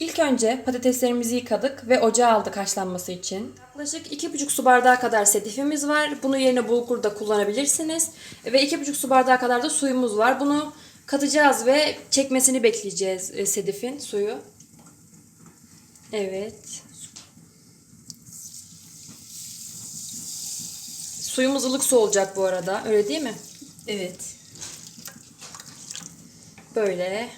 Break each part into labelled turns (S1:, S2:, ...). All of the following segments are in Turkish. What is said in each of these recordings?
S1: İlk önce patateslerimizi yıkadık ve ocağa aldık haşlanması için. Yaklaşık 2,5 su bardağı kadar sedefimiz var. Bunu yerine bulgur da kullanabilirsiniz. Ve 2,5 su bardağı kadar da suyumuz var. Bunu katacağız ve çekmesini bekleyeceğiz e, sedefin suyu. Evet. Suyumuz ılık su olacak bu arada. Öyle değil mi?
S2: Evet.
S1: Böyle.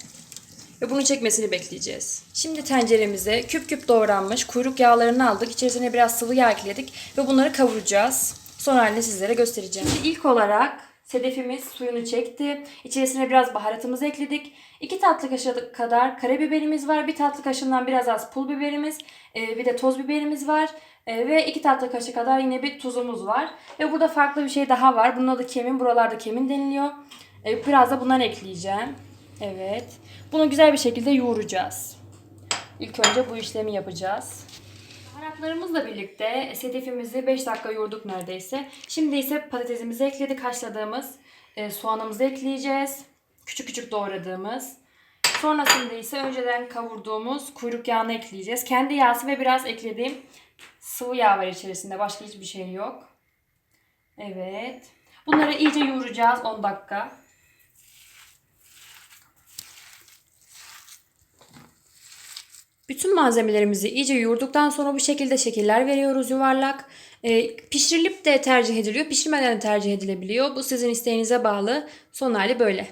S1: Ve bunu çekmesini bekleyeceğiz. Şimdi tenceremize küp küp doğranmış kuyruk yağlarını aldık. İçerisine biraz sıvı yağ ekledik ve bunları kavuracağız. Son halini sizlere göstereceğim. Şimdi ilk olarak sedefimiz suyunu çekti. İçerisine biraz baharatımızı ekledik. 2 tatlı kaşığı kadar karabiberimiz var. 1 tatlı kaşığından biraz az pul biberimiz. e, Bir de toz biberimiz var. E, Ve 2 tatlı kaşığı kadar yine bir tuzumuz var. Ve burada farklı bir şey daha var. Bunun adı kemin. Buralarda kemin deniliyor. E, Biraz da bundan ekleyeceğim. Evet. Bunu güzel bir şekilde yoğuracağız. İlk önce bu işlemi yapacağız. Baharatlarımızla birlikte sedefimizi 5 dakika yoğurduk neredeyse. Şimdi ise patatesimizi ekledik. Haşladığımız e, soğanımızı ekleyeceğiz. Küçük küçük doğradığımız. Sonrasında ise önceden kavurduğumuz kuyruk yağını ekleyeceğiz. Kendi yağsı ve biraz eklediğim sıvı yağ var içerisinde. Başka hiçbir şey yok. Evet. Bunları iyice yoğuracağız 10 dakika. Bütün malzemelerimizi iyice yoğurduktan sonra bu şekilde şekiller veriyoruz yuvarlak. Ee, pişirilip de tercih ediliyor, pişirmeden de tercih edilebiliyor. Bu sizin isteğinize bağlı. Son hali böyle.